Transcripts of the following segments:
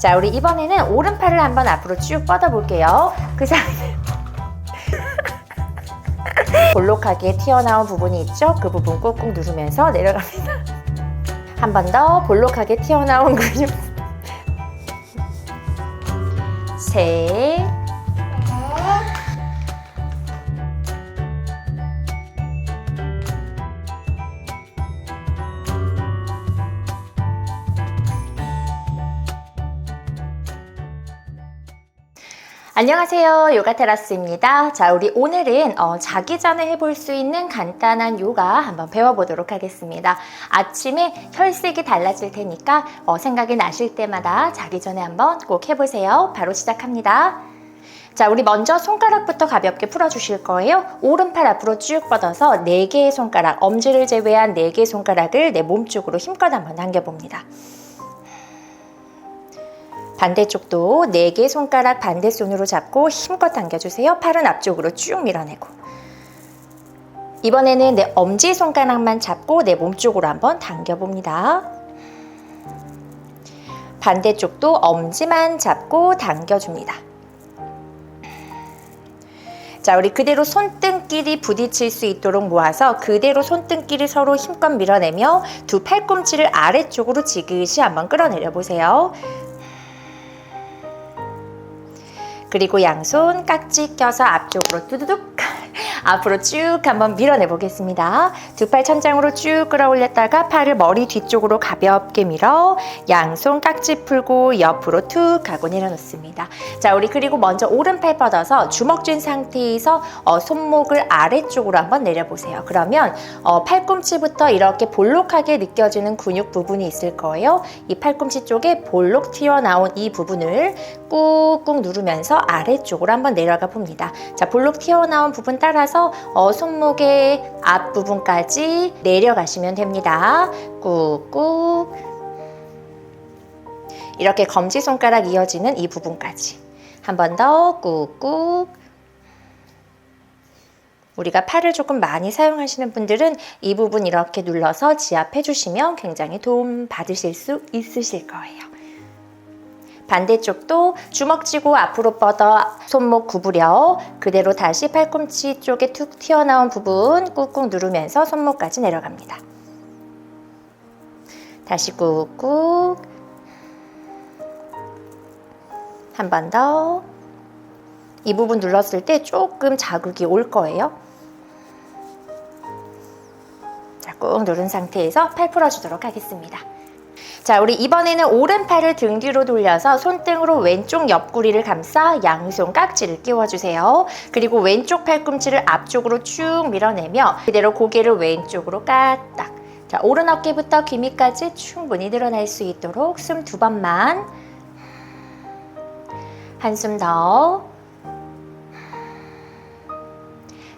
자, 우리 이번에는 오른팔을 한번 앞으로 쭉 뻗어볼게요. 그 사이에 볼록하게 튀어나온 부분이 있죠? 그 부분 꾹꾹 누르면서 내려갑니다. 한 번 더 볼록하게 튀어나온 근육. 셋. 안녕하세요. 요가 테라스입니다. 자, 우리 오늘은 어, 자기 전에 해볼 수 있는 간단한 요가 한번 배워보도록 하겠습니다. 아침에 혈색이 달라질 테니까 어, 생각이 나실 때마다 자기 전에 한번 꼭 해보세요. 바로 시작합니다. 자, 우리 먼저 손가락부터 가볍게 풀어주실 거예요. 오른팔 앞으로 쭉 뻗어서 4개의 손가락, 엄지를 제외한 4개의 손가락을 내 몸 쪽으로 힘껏 한번 당겨봅니다. 반대쪽도 4개 손가락 반대손으로 잡고 힘껏 당겨주세요. 팔은 앞쪽으로 쭉 밀어내고. 이번에는 내 엄지 손가락만 잡고 내 몸쪽으로 한번 당겨봅니다. 반대쪽도 엄지만 잡고 당겨줍니다. 자, 우리 그대로 손등끼리 부딪힐 수 있도록 모아서 그대로 손등끼리 서로 힘껏 밀어내며 두 팔꿈치를 아래쪽으로 지그시 한번 끌어내려 보세요. 그리고 양손 깍지 껴서 앞쪽으로 뚜두둑 앞으로 쭉 한번 밀어내 보겠습니다. 두 팔 천장으로 쭉 끌어올렸다가 팔을 머리 뒤쪽으로 가볍게 밀어 양손 깍지 풀고 옆으로 툭 하고 내려놓습니다. 자, 우리 그리고 먼저 오른팔 뻗어서 주먹 쥔 상태에서 어, 손목을 아래쪽으로 한번 내려보세요. 그러면 어, 팔꿈치부터 이렇게 볼록하게 느껴지는 근육 부분이 있을 거예요. 이 팔꿈치 쪽에 볼록 튀어나온 이 부분을 꾹꾹 누르면서 아래쪽으로 한번 내려가 봅니다. 자, 볼록 튀어나온 부분 따라서 어, 손목의 앞부분까지 내려가시면 됩니다. 꾹꾹 이렇게 검지손가락 이어지는 이 부분까지 한 번 더 꾹꾹 우리가 팔을 조금 많이 사용하시는 분들은 이 부분 이렇게 눌러서 지압해 주시면 굉장히 도움 받으실 수 있으실 거예요. 반대쪽도 주먹 쥐고 앞으로 뻗어 손목 구부려 그대로 다시 팔꿈치 쪽에 툭 튀어나온 부분 꾹꾹 누르면서 손목까지 내려갑니다. 다시 꾹꾹 한 번 더. 이 부분 눌렀을 때 조금 자극이 올 거예요. 자, 꾹 누른 상태에서 팔 풀어주도록 하겠습니다. 자, 우리 이번에는 오른팔을 등 뒤로 돌려서 손등으로 왼쪽 옆구리를 감싸 양손 깍지를 끼워주세요. 그리고 왼쪽 팔꿈치를 앞쪽으로 쭉 밀어내며 그대로 고개를 왼쪽으로 까딱. 자, 오른 어깨부터 귀 밑까지 충분히 늘어날 수 있도록 숨 두 번만. 한숨 더.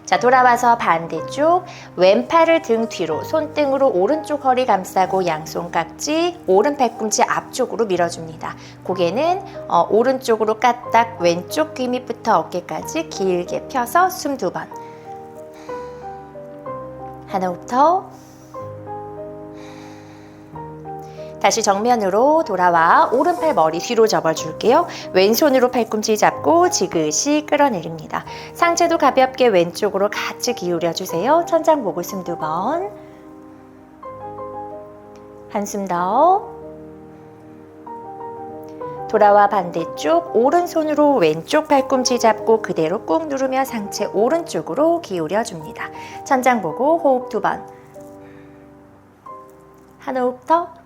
자, 돌아와서 반대쪽 왼팔을 등 뒤로 손등으로 오른쪽 허리 감싸고 양손 깍지 오른 팔꿈치 앞쪽으로 밀어줍니다. 고개는 어, 오른쪽으로 까딱 왼쪽 귀 밑부터 어깨까지 길게 펴서 숨 두 번. 하나 호흡 다시 정면으로 돌아와 오른팔 머리 뒤로 접어줄게요. 왼손으로 팔꿈치 잡고 지그시 끌어내립니다. 상체도 가볍게 왼쪽으로 같이 기울여주세요. 천장 보고 숨 두 번. 한숨 더. 돌아와 반대쪽 오른손으로 왼쪽 팔꿈치 잡고 그대로 꾹 누르며 상체 오른쪽으로 기울여 줍니다. 천장 보고 호흡 두 번. 한 호흡 더.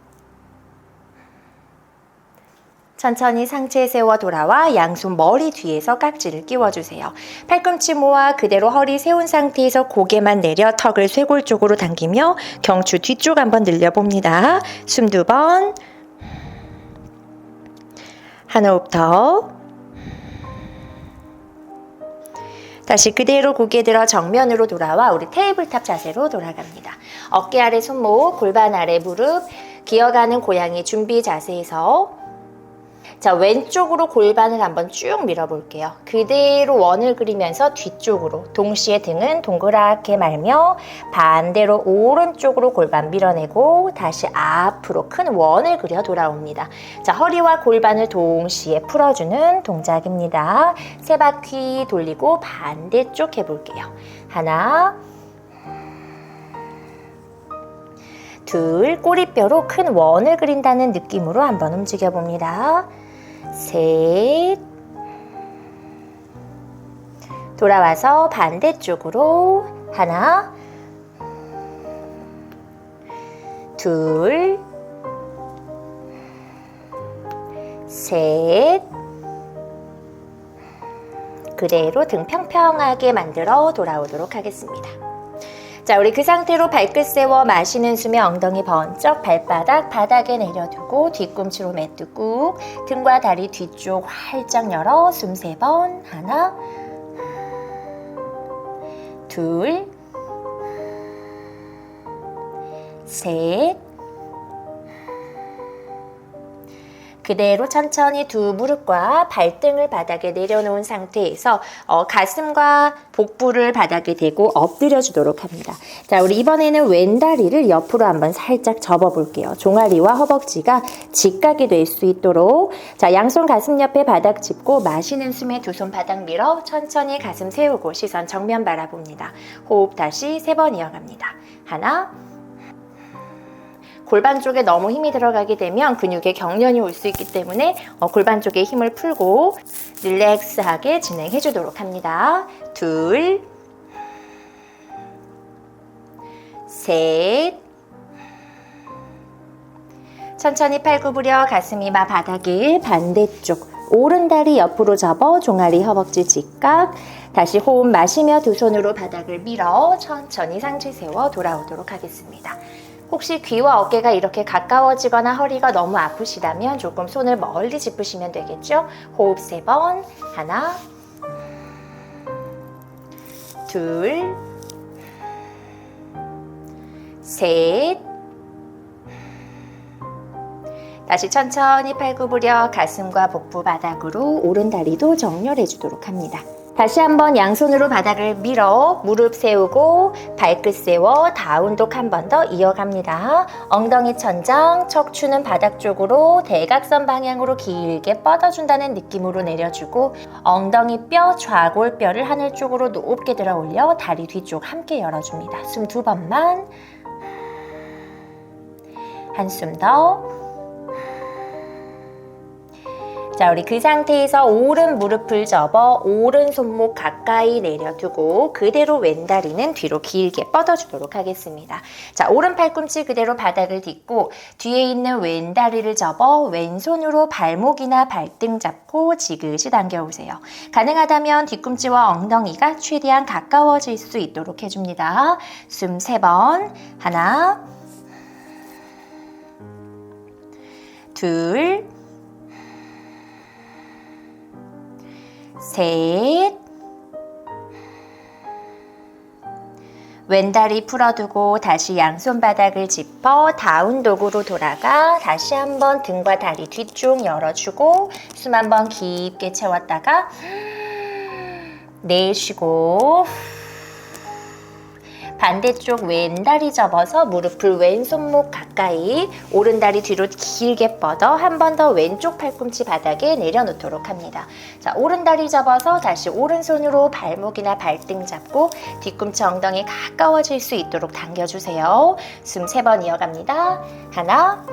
천천히 상체 세워 돌아와 양손 머리 뒤에서 깍지를 끼워주세요. 팔꿈치 모아 그대로 허리 세운 상태에서 고개만 내려 턱을 쇄골 쪽으로 당기며 경추 뒤쪽 한번 늘려봅니다. 숨 두 번. 한 호흡 더. 다시 그대로 고개 들어 정면으로 돌아와 우리 테이블탑 자세로 돌아갑니다. 어깨 아래 손목, 골반 아래 무릎, 기어가는 고양이 준비 자세에서 자, 왼쪽으로 골반을 한번 쭉 밀어볼게요. 그대로 원을 그리면서 뒤쪽으로 동시에 등은 동그랗게 말며 반대로 오른쪽으로 골반 밀어내고 다시 앞으로 큰 원을 그려 돌아옵니다. 자, 허리와 골반을 동시에 풀어주는 동작입니다. 세 바퀴 돌리고 반대쪽 해볼게요. 하나, 둘, 꼬리뼈로 큰 원을 그린다는 느낌으로 한번 움직여 봅니다. 셋. 돌아와서 반대쪽으로 하나, 둘, 셋. 그대로 등 평평하게 만들어 돌아오도록 하겠습니다. 자, 우리 그 상태로 발끝 세워 마시는 숨에 엉덩이 번쩍 발바닥 바닥에 내려두고 뒤꿈치로 매트 꾹 등과 다리 뒤쪽 활짝 열어 숨 세 번. 하나 둘 셋 그대로 천천히 두 무릎과 발등을 바닥에 내려놓은 상태에서 어, 가슴과 복부를 바닥에 대고 엎드려 주도록 합니다. 자, 우리 이번에는 왼다리를 옆으로 한번 살짝 접어 볼게요. 종아리와 허벅지가 직각이 될 수 있도록 자, 양손 가슴 옆에 바닥 짚고 마시는 숨에 두 손 바닥 밀어 천천히 가슴 세우고 시선 정면 바라봅니다. 호흡 다시 세 번 이어갑니다. 하나, 골반 쪽에 너무 힘이 들어가게 되면 근육에 경련이 올 수 있기 때문에 어, 골반 쪽에 힘을 풀고 릴렉스하게 진행해 주도록 합니다. 둘, 셋, 천천히 팔 구부려 가슴 이 마 바닥에 반대쪽 오른 다리 옆으로 접어 종아리 허벅지 직각 다시 호흡 마시며 두 손으로 바닥을 밀어 천천히 상체 세워 돌아오도록 하겠습니다. 혹시 귀와 어깨가 이렇게 가까워지거나 허리가 너무 아프시다면 조금 손을 멀리 짚으시면 되겠죠? 호흡 세 번. 하나, 둘, 셋. 다시 천천히 팔 구부려 가슴과 복부 바닥으로 오른 다리도 정렬해 주도록 합니다. 다시 한번 양손으로 바닥을 밀어 무릎 세우고 발끝 세워 다운독 한 번 더 이어갑니다. 엉덩이 천장, 척추는 바닥 쪽으로 대각선 방향으로 길게 뻗어준다는 느낌으로 내려주고 엉덩이 뼈, 좌골뼈를 하늘 쪽으로 높게 들어 올려 다리 뒤쪽 함께 열어줍니다. 숨 두 번만 한숨 더. 자, 우리 그 상태에서 오른 무릎을 접어 오른 손목 가까이 내려두고 그대로 왼다리는 뒤로 길게 뻗어주도록 하겠습니다. 자, 오른 팔꿈치 그대로 바닥을 딛고 뒤에 있는 왼다리를 접어 왼손으로 발목이나 발등 잡고 지그시 당겨오세요. 가능하다면 뒤꿈치와 엉덩이가 최대한 가까워질 수 있도록 해줍니다. 숨 세 번. 하나, 둘, 셋. 왼다리 풀어두고 다시 양손 바닥을 짚어 다운독으로 돌아가 다시 한번 등과 다리 뒤쪽 열어주고 숨 한번 깊게 채웠다가 내쉬고 반대쪽 왼다리 접어서 무릎을 왼손목 가까이 오른다리 뒤로 길게 뻗어 한 번 더 왼쪽 팔꿈치 바닥에 내려놓도록 합니다. 자, 오른다리 접어서 다시 오른손으로 발목이나 발등 잡고 뒤꿈치 엉덩이 가까워질 수 있도록 당겨주세요. 숨 세 번 이어갑니다. 하나,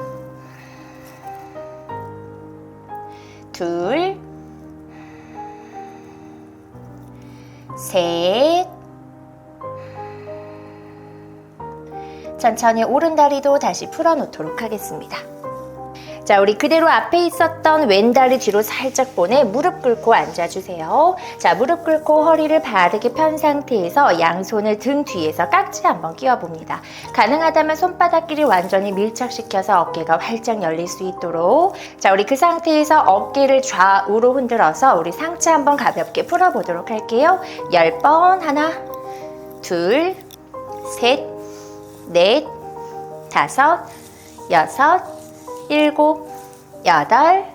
둘, 셋, 천천히 오른다리도 다시 풀어놓도록 하겠습니다. 자, 우리 그대로 앞에 있었던 왼다리 뒤로 살짝 보내 무릎 꿇고 앉아주세요. 자, 무릎 꿇고 허리를 바르게 편 상태에서 양손을 등 뒤에서 깍지 한번 끼워봅니다. 가능하다면 손바닥끼리 완전히 밀착시켜서 어깨가 활짝 열릴 수 있도록. 자, 우리 그 상태에서 어깨를 좌우로 흔들어서 우리 상체 한번 가볍게 풀어보도록 할게요. 10번. 하나, 둘, 셋, 넷, 다섯, 여섯, 일곱, 여덟,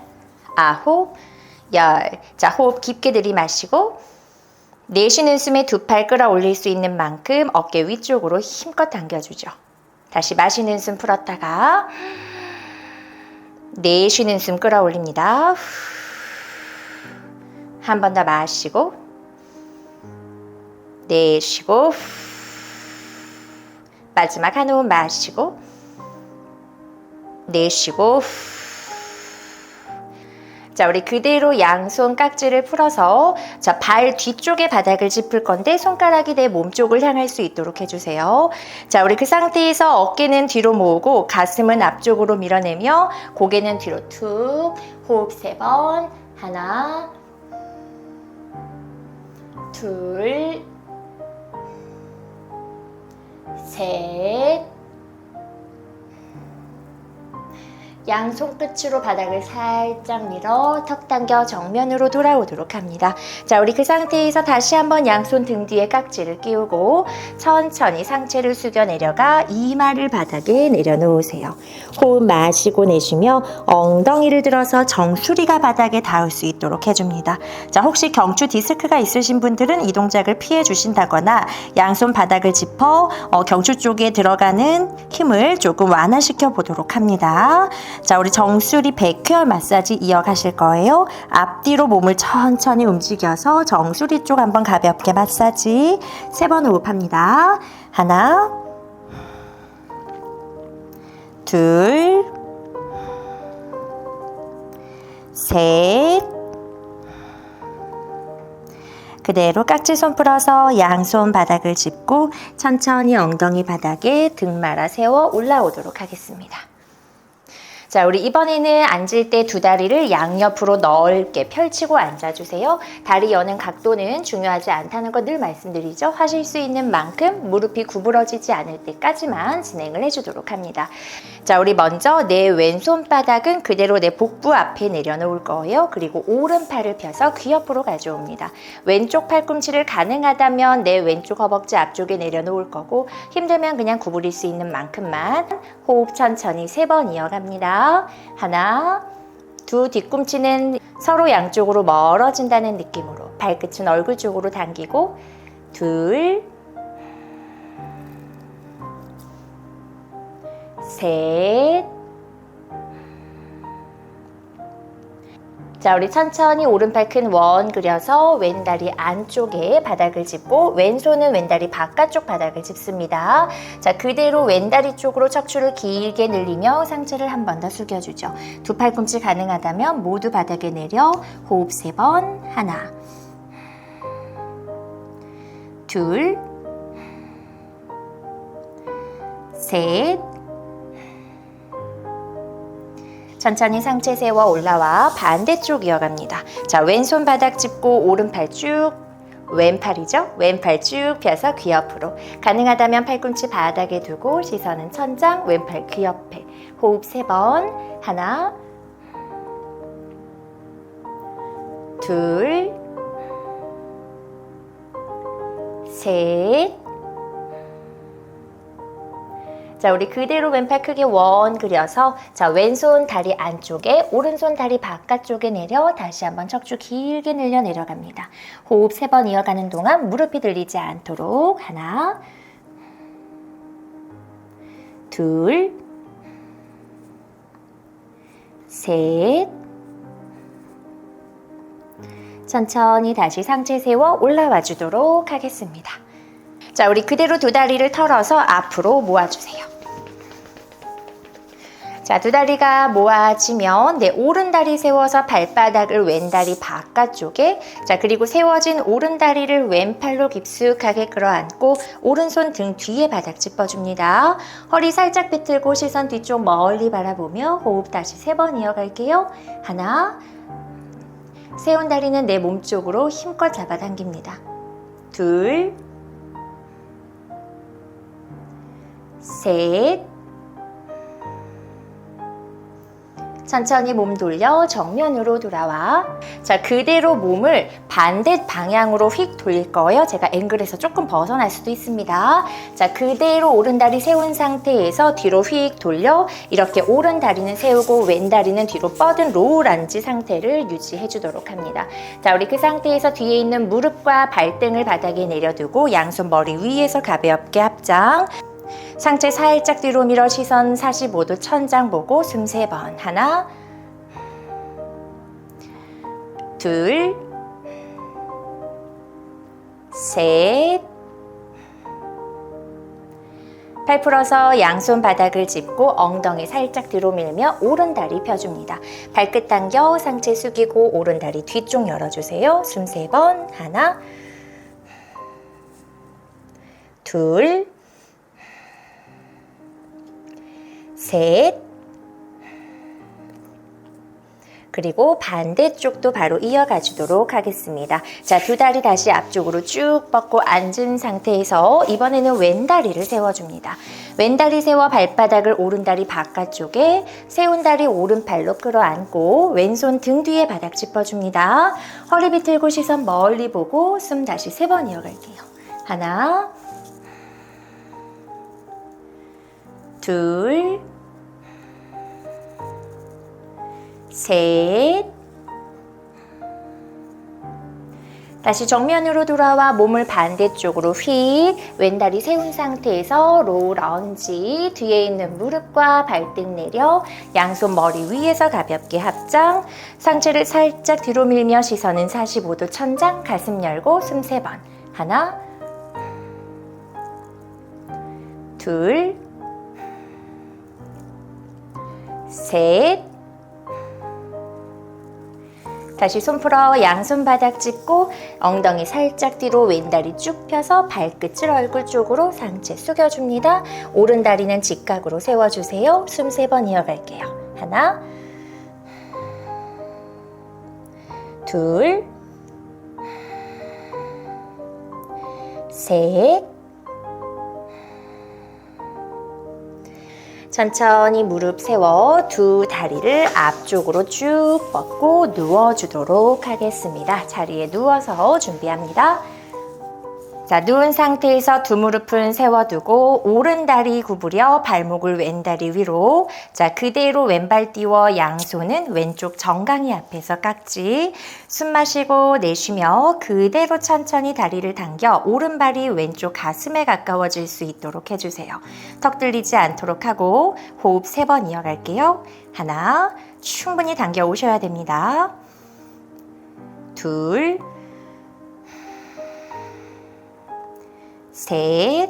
아홉, 열. 자, 호흡 깊게 들이마시고 내쉬는 숨에 두 팔 끌어올릴 수 있는 만큼 어깨 위쪽으로 힘껏 당겨주죠. 다시 마시는 숨 풀었다가 내쉬는 숨 끌어올립니다. 한 번 더 마시고 내쉬고 마지막 한 호흡 마시고 내쉬고 자, 우리 그대로 양손 깍지를 풀어서 자, 발 뒤쪽에 바닥을 짚을 건데 손가락이 내 몸 쪽을 향할 수 있도록 해주세요. 자, 우리 그 상태에서 어깨는 뒤로 모으고 가슴은 앞쪽으로 밀어내며 고개는 뒤로 툭 호흡 세 번 하나 둘 셋, 양 손 끝으로 바닥을 살짝 밀어 턱 당겨 정면으로 돌아오도록 합니다. 자, 우리 그 상태에서 다시 한번 양손 등 뒤에 깍지를 끼우고 천천히 상체를 숙여 내려가 이마를 바닥에 내려놓으세요. 호흡 마시고 내쉬며 엉덩이를 들어서 정수리가 바닥에 닿을 수 있도록 해줍니다. 자, 혹시 경추 디스크가 있으신 분들은 이 동작을 피해 주신다거나 양손 바닥을 짚어 어, 경추 쪽에 들어가는 힘을 조금 완화시켜 보도록 합니다. 자, 우리 정수리 백회열 마사지 이어가실 거예요. 앞뒤로 몸을 천천히 움직여서 정수리 쪽 한번 가볍게 마사지 세 번 호흡합니다. 하나, 둘, 셋, 그대로 깍지 손 풀어서 양손 바닥을 짚고 천천히 엉덩이 바닥에 등 말아 세워 올라오도록 하겠습니다. 자, 우리 이번에는 앉을 때 두 다리를 양옆으로 넓게 펼치고 앉아주세요. 다리 여는 각도는 중요하지 않다는 거 늘 말씀드리죠. 하실 수 있는 만큼 무릎이 구부러지지 않을 때까지만 진행을 해주도록 합니다. 자, 우리 먼저 내 왼손 바닥은 그대로 내 복부 앞에 내려놓을 거예요. 그리고 오른팔을 펴서 귀 옆으로 가져옵니다. 왼쪽 팔꿈치를 가능하다면 내 왼쪽 허벅지 앞쪽에 내려놓을 거고 힘들면 그냥 구부릴 수 있는 만큼만 호흡 천천히 세 번 이어갑니다. 하나, 두 뒤꿈치는 서로 양쪽으로 멀어진다는 느낌으로 발끝은 얼굴 쪽으로 당기고 둘, 셋, 자, 우리 천천히 오른팔 큰 원 그려서 왼다리 안쪽에 바닥을 짚고 왼손은 왼다리 바깥쪽 바닥을 짚습니다. 자, 그대로 왼다리 쪽으로 척추를 길게 늘리며 상체를 한 번 더 숙여주죠. 두 팔꿈치 가능하다면 모두 바닥에 내려 호흡 세 번 하나 둘 셋, 천천히 상체 세워 올라와 반대쪽 이어갑니다. 자, 왼손 바닥 짚고 오른팔 쭉 왼팔이죠? 왼팔 쭉 펴서 귀 옆으로. 가능하다면 팔꿈치 바닥에 두고 시선은 천장, 왼팔 귀 옆에. 호흡 세 번. 하나, 둘, 셋, 자, 우리 그대로 왼팔 크게 원 그려서 자, 왼손 다리 안쪽에 오른손 다리 바깥쪽에 내려 다시 한번 척추 길게 늘려 내려갑니다. 호흡 세 번 이어가는 동안 무릎이 들리지 않도록 하나 둘 셋 천천히 다시 상체 세워 올라와 주도록 하겠습니다. 자, 우리 그대로 두 다리를 털어서 앞으로 모아주세요. 자, 두 다리가 모아지면 내 오른 다리 세워서 발바닥을 왼 다리 바깥쪽에 자, 그리고 세워진 오른 다리를 왼팔로 깊숙하게 끌어안고 오른손 등 뒤에 바닥 짚어줍니다. 허리 살짝 비틀고 시선 뒤쪽 멀리 바라보며 호흡 다시 세 번 이어갈게요. 하나, 세운 다리는 내 몸쪽으로 힘껏 잡아당깁니다. 둘, 셋, 천천히 몸 돌려 정면으로 돌아와. 자, 그대로 몸을 반대 방향으로 휙 돌릴 거예요. 제가 앵글에서 조금 벗어날 수도 있습니다. 자, 그대로 오른 다리 세운 상태에서 뒤로 휙 돌려 이렇게 오른 다리는 세우고 왼 다리는 뒤로 뻗은 로우 란지 상태를 유지해 주도록 합니다. 자, 우리 그 상태에서 뒤에 있는 무릎과 발등을 바닥에 내려두고 양손 머리 위에서 가볍게 합장. 상체 살짝 뒤로 밀어 시선 45도 천장 보고 숨 세 번. 하나, 둘, 셋. 팔 풀어서 양손 바닥을 짚고 엉덩이 살짝 뒤로 밀며 오른 다리 펴줍니다. 발끝 당겨 상체 숙이고 오른 다리 뒤쪽 열어주세요. 숨 세 번. 하나, 둘, 셋. 그리고 반대쪽도 바로 이어가 주도록 하겠습니다. 자, 두 다리 다시 앞쪽으로 쭉 뻗고 앉은 상태에서 이번에는 왼다리를 세워줍니다. 왼다리 세워 발바닥을 오른다리 바깥쪽에 세운 다리 오른팔로 끌어안고 왼손 등 뒤에 바닥 짚어줍니다. 허리 비틀고 시선 멀리 보고 숨 다시 세 번 이어갈게요. 하나, 둘, 셋. 다시 정면으로 돌아와 몸을 반대쪽으로 휙. 왼다리 세운 상태에서 로우 런지 뒤에 있는 무릎과 발등 내려 양손 머리 위에서 가볍게 합장 상체를 살짝 뒤로 밀며 시선은 45도 천장 가슴 열고 숨 세 번. 하나. 둘. 셋. 다시 손 풀어 양손 바닥 짚고 엉덩이 살짝 뒤로 왼다리 쭉 펴서 발끝을 얼굴 쪽으로 상체 숙여줍니다. 오른 다리는 직각으로 세워주세요. 숨 세 번 이어갈게요. 하나, 둘, 셋, 천천히 무릎 세워 두 다리를 앞쪽으로 쭉 뻗고 누워주도록 하겠습니다. 자리에 누워서 준비합니다. 자, 누운 상태에서 두 무릎은 세워두고 오른 다리 구부려 발목을 왼 다리 위로 자, 그대로 왼발 띄워 양손은 왼쪽 정강이 앞에서 깍지 숨 마시고 내쉬며 그대로 천천히 다리를 당겨 오른발이 왼쪽 가슴에 가까워질 수 있도록 해주세요. 턱 들리지 않도록 하고 호흡 세 번 이어갈게요. 하나, 충분히 당겨 오셔야 됩니다. 둘, 셋.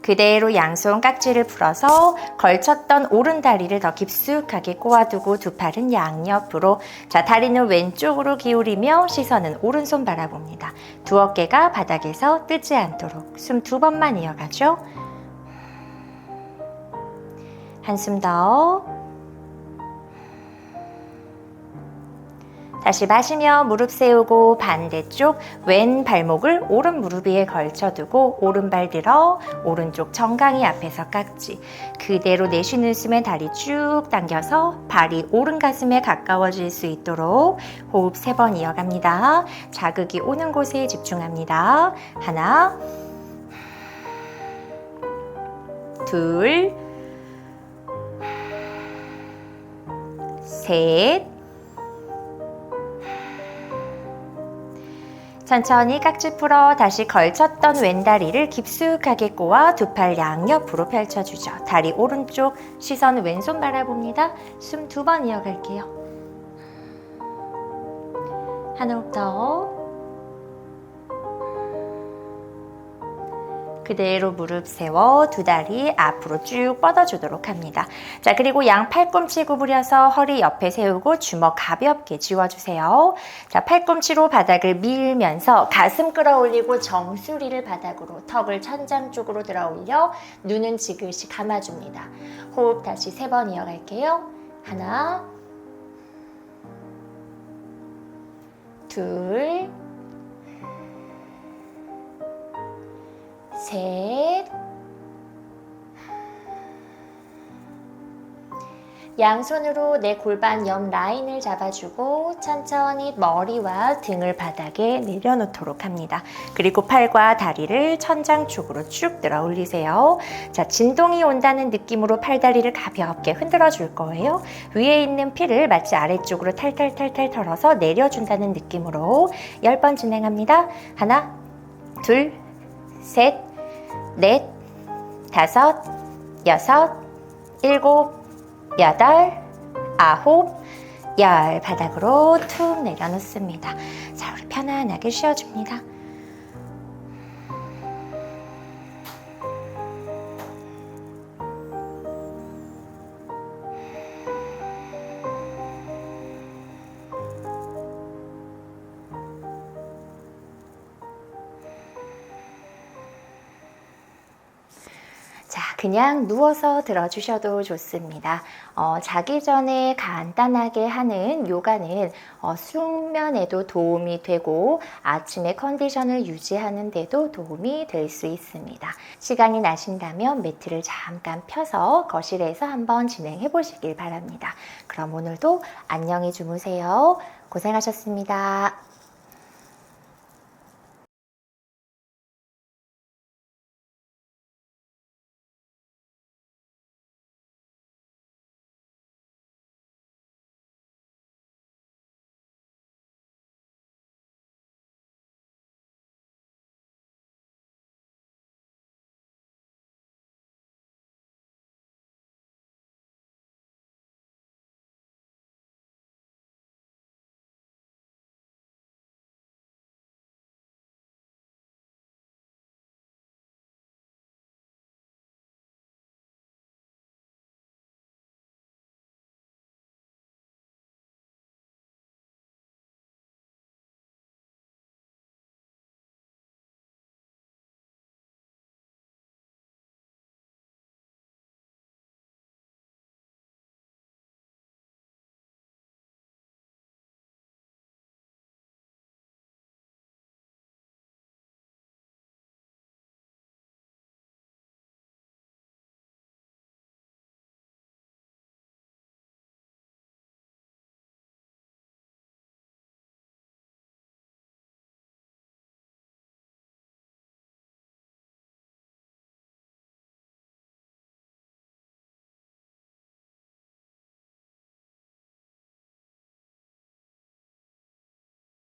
그대로 양손 깍지를 풀어서 걸쳤던 오른 다리를 더 깊숙하게 꼬아두고 두 팔은 양옆으로 자 다리는 왼쪽으로 기울이며 시선은 오른손 바라봅니다. 두 어깨가 바닥에서 뜨지 않도록 숨 두 번만 이어가죠. 한숨 더. 다시 마시며 무릎 세우고 반대쪽 왼 발목을 오른 무릎 위에 걸쳐두고 오른발 들어 오른쪽 정강이 앞에서 깍지 그대로 내쉬는 숨에 다리 쭉 당겨서 발이 오른 가슴에 가까워질 수 있도록 호흡 세 번 이어갑니다. 자극이 오는 곳에 집중합니다. 하나 둘 셋, 천천히 깍지 풀어 다시 걸쳤던 왼다리를 깊숙하게 꼬아 두 팔 양옆으로 펼쳐주죠. 다리 오른쪽, 시선 왼손 바라봅니다. 숨 두 번 이어갈게요. 한 호흡 더. 그대로 무릎 세워 두 다리 앞으로 쭉 뻗어주도록 합니다. 자, 그리고 양 팔꿈치 구부려서 허리 옆에 세우고 주먹 가볍게 쥐어주세요. 자, 팔꿈치로 바닥을 밀면서 가슴 끌어올리고 정수리를 바닥으로 턱을 천장 쪽으로 들어 올려 눈은 지그시 감아줍니다. 호흡 다시 세 번 이어갈게요. 하나, 둘, 셋, 양손으로 내 골반 옆 라인을 잡아주고 천천히 머리와 등을 바닥에 내려놓도록 합니다. 그리고 팔과 다리를 천장 쪽으로 쭉 들어 올리세요. 자, 진동이 온다는 느낌으로 팔다리를 가볍게 흔들어 줄 거예요. 위에 있는 피를 마치 아래쪽으로 탈탈탈탈 털어서 내려준다는 느낌으로 10번 진행합니다. 하나, 둘, 셋, 넷, 다섯, 여섯, 일곱, 여덟, 아홉, 열 바닥으로 툭 내려놓습니다. 자, 우리 편안하게 쉬어줍니다. 그냥 누워서 들어주셔도 좋습니다. 어, 자기 전에 간단하게 하는 요가는 어, 숙면에도 도움이 되고 아침에 컨디션을 유지하는 데도 도움이 될 수 있습니다. 시간이 나신다면 매트를 잠깐 펴서 거실에서 한번 진행해 보시길 바랍니다. 그럼 오늘도 안녕히 주무세요. 고생하셨습니다.